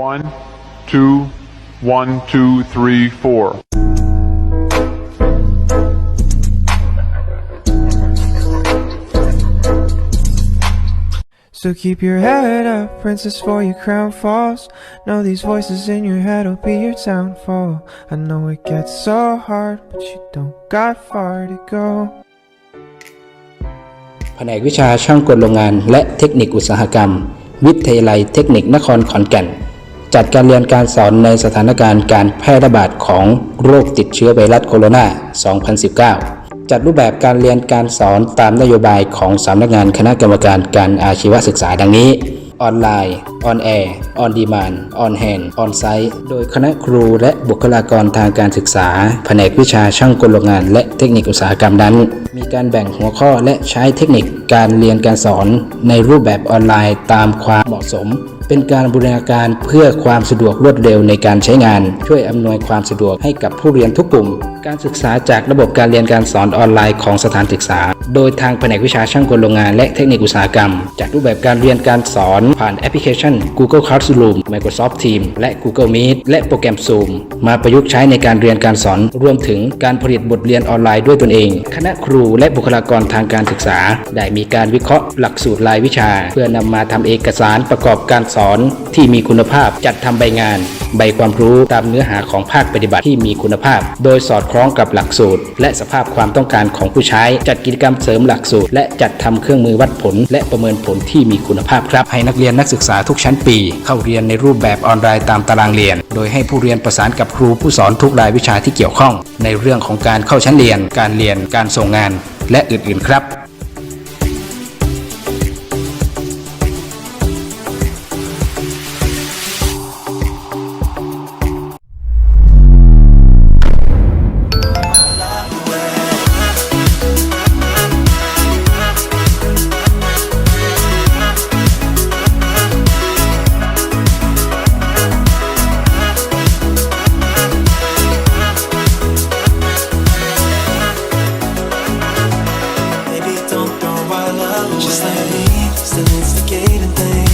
One, two, one, two, three, four. So keep your head up, princess, for your crown falls. Know these voices in your head will be your downfall. I know it gets so hard, but you don't got far to go. แผนกวิชาช่างกลโรงงานและเทคนิคอุตสาหกรรม วิทยาลัยเทคนิคนครขอนแก่น จัดการเรียนการสอนในสถานการณ์การแพร่ระบาดของโรคติดเชื้อไวรัสโคโรนา 2019 จัดรูปแบบการเรียนการสอนตามนโยบายของสำนักงานคณะกรรมการการอาชีวศึกษาดังนี้ ออนไลน์ ออนแอร์ ออนดีมานออนแฮนออนไซต์โดยคณะครูและบุคลากรทางการศึกษา แผนกวิชาช่างกลโรงงาน และเทคนิคอุตสาหกรรมนั้น มีการแบ่งหัวข้อและใช้เทคนิคการเรียนการสอนในรูปแบบออนไลน์ตามความเหมาะสม เป็นการบูรณาการเพื่อความสะดวกรวดเร็วในการใช้งาน ช่วยอำนวยความสะดวกให้กับผู้เรียนทุกกลุ่ม การศึกษาจากระบบการเรียนการสอนออนไลน์ของสถานศึกษา โดยทางแผนกวิชาช่างกลโรงงานและเทคนิคอุตสาหกรรม จัดรูปแบบการเรียนการสอนผ่านแอปพลิเคชัน Google Classroom Microsoft Teams และ Google Meet และโปรแกรม Zoom มาประยุกต์ใช้ในการเรียนการสอน รวมถึงการผลิตบทเรียนออนไลน์ด้วยตนเอง คณะครูและบุคลากรทางการศึกษา ได้มีการวิเคราะห์หลักสูตรรายวิชา เพื่อนำมาทำเอกสารประกอบการสอนที่มีคุณภาพจัดทำใบงาน ใบความรู้ตามเนื้อหาของภาคปฏิบัติที่มีคุณภาพ โดยสอดคล้องกับหลักสูตร และสภาพความต้องการของผู้ใช้ จัดกิจกรรมเสริมหลักสูตร และจัดทำเครื่องมือวัดผล และประเมินผลที่มีคุณภาพครับ ให้นักเรียนนักศึกษาทุกชั้นปี เข้าเรียนในรูปแบบออนไลน์ตามตารางเรียน โดยให้ผู้เรียนประสานกับครูผู้สอนทุกรายวิชาที่เกี่ยวข้อง ในเรื่องของการเข้าชั้นเรียน การเรียน การส่งงาน และอื่นๆครับ just like me, still instigating things.